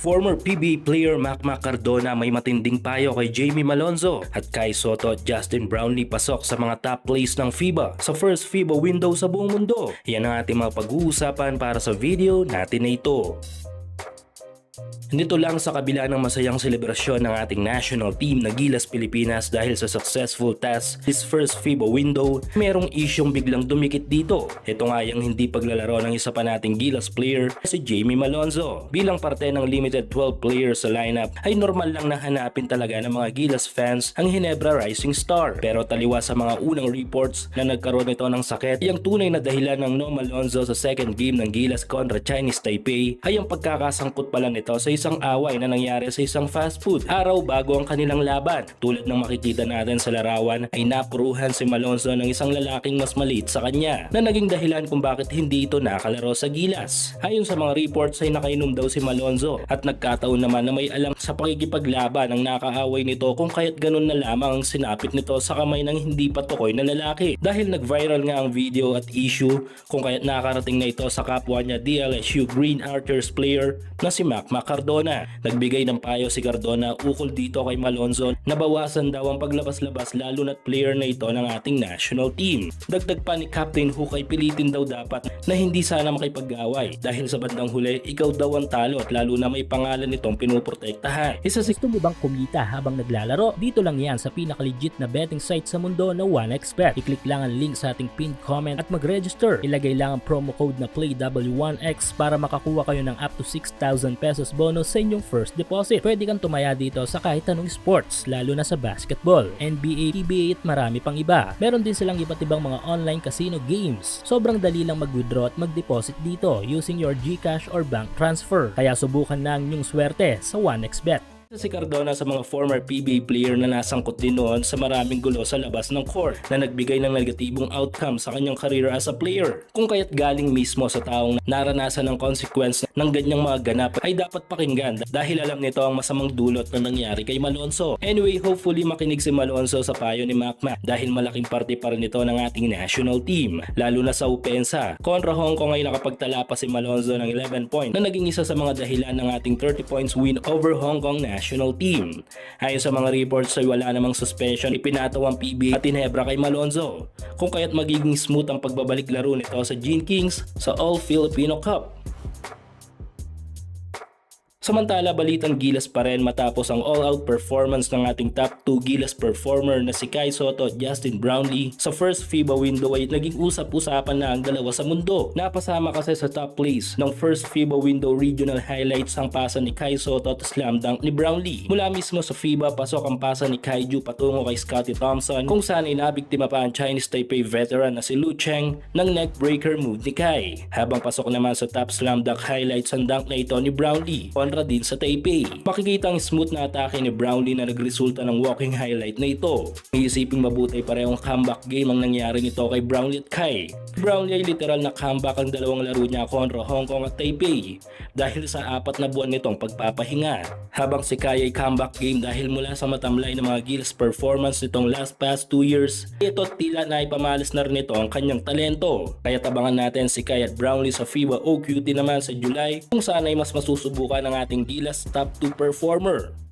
Former PBA player Mac Mac Cardona may matinding payo kay Jamie Malonzo at Kai Soto at Justin Brownlee pasok sa mga top plays ng FIBA sa first FIBA window sa buong mundo. Yan ang ating mga pag-uusapan para sa video natin na ito. Nito lang sa kabila ng masayang selebrasyon ng ating national team na Gilas Pilipinas dahil sa successful task this first FIBA window, merong isyong biglang dumikit dito. Ito nga yung hindi paglalaro ng isa pa nating Gilas player si Jamie Malonzo. Bilang parte ng limited 12 players sa lineup ay normal lang na hanapin talaga ng mga Gilas fans ang Hinebra Rising Star. Pero taliwa sa mga unang reports na nagkaroon nito ng sakit, yung tunay na dahilan ng no Malonzo sa second game ng Gilas kontra Chinese Taipei ay ang pagkakasangkot pala nito sa isang away na nangyari sa isang fast food araw bago ang kanilang laban. Tulad ng makikita natin sa larawan ay napuruhan si Malonzo ng isang lalaking mas maliit sa kanya na naging dahilan kung bakit hindi ito nakalaro sa gilas. Ayon sa mga reports ay nakainom daw si Malonzo at nagkataon naman na may alam sa pakikipaglaban ng nakaaway nito kung kaya't ganun na lamang ang sinapit nito sa kamay ng hindi patukoy na lalaki. Dahil nag-viral nga ang video at issue kung kaya't nakarating na ito sa kapwa niya DLSU Green Archers player na si Mac Macardona. Nagbigay ng payo si Cardona ukol dito kay Malonzo na bawasan daw ang paglabas-labas lalo na't player na ito ng ating national team. Dagdag pa ni Captain Hook ay pilitin daw dapat na hindi sana makipag-away dahil sa bandang huli ikaw daw ang talo at lalo na may pangalan nitong pinuprotektahan. Isa sa gusto mo bang kumita habang naglalaro? Dito lang yan sa pinaka-legit na betting site sa mundo na 1xBet. I-click lang ang link sa ating pinned comment at mag-register. Ilagay lang ang promo code na PLAYW1X para makakuha kayo ng up to 6,000 pesos bonus sa inyong first deposit. Pwede kang tumaya dito sa kahit anong sports, lalo na sa basketball, NBA, PBA at marami pang iba. Meron din silang iba't ibang mga online casino games. Sobrang dali lang mag-withdraw at mag-deposit dito using your GCash or bank transfer. Kaya subukan na ang inyong swerte sa 1xBet. Si Cardona sa mga former PBA player na nasangkot din noon sa maraming gulo sa labas ng court na nagbigay ng negatibong outcome sa kanyang career as a player. Kung kaya't galing mismo sa taong naranasan ng consequence ng ganyang mga ganap ay dapat pakinggan dahil alam nito ang masamang dulot na nangyari kay Malonzo. Anyway, hopefully makinig si Malonzo sa payo ni Macma dahil malaking parte pa rin ito ng ating national team, lalo na sa opensa. Kontra Hong Kong ay nakapagtala pa si Malonzo ng 11 points na naging isa sa mga dahilan ng ating 30 points win over Hong Kong national team. Ayon sa mga reports ay wala namang suspension ipinataw ang PBA at Hinebra kay Malonzo kung kaya't magiging smooth ang pagbabalik laro nito sa Gene Kings sa All Filipino Cup. Samantala, balitang gilas pa rin matapos ang all-out performance ng ating top 2 gilas performer na si Kai Soto at Justin Brownlee sa first FIBA window ay naging usap-usapan na ang dalawa sa mundo. Napasama kasi sa top place ng first FIBA window regional highlights ang pasa ni Kai Soto at slam dunk ni Brownlee. Mula mismo sa FIBA, pasok ang pasa ni Kaiju patungo kay Scottie Thompson kung saan ay nabiktima pa ang Chinese Taipei veteran na si Lu Cheng ng neckbreaker move ni Kai. Habang pasok naman sa top slam dunk highlights ang dunk na ito ni Brownlee kontra din sa Taipei. Makikita ang smooth na atake ni Brownlee na nagresulta ng walking highlight na ito. Iisipin mabuti parehong comeback game ang nangyari nito kay Brownlee at Kai. Brownlee ay literal na comeback ang dalawang laro niya kontra Hong Kong at Taipei dahil sa apat na buwan nitong pagpapahinga. Habang si Kai ay comeback game dahil mula sa matamlay na mga Gills performance nitong last past 2 years, ito tila na ipamalas na rin ito ang kanyang talento. Kaya tabangan natin si Kai at Brownlee sa FIBA OQT naman sa July kung saan ay mas masusubukan ng ating Gilas top 2 performer.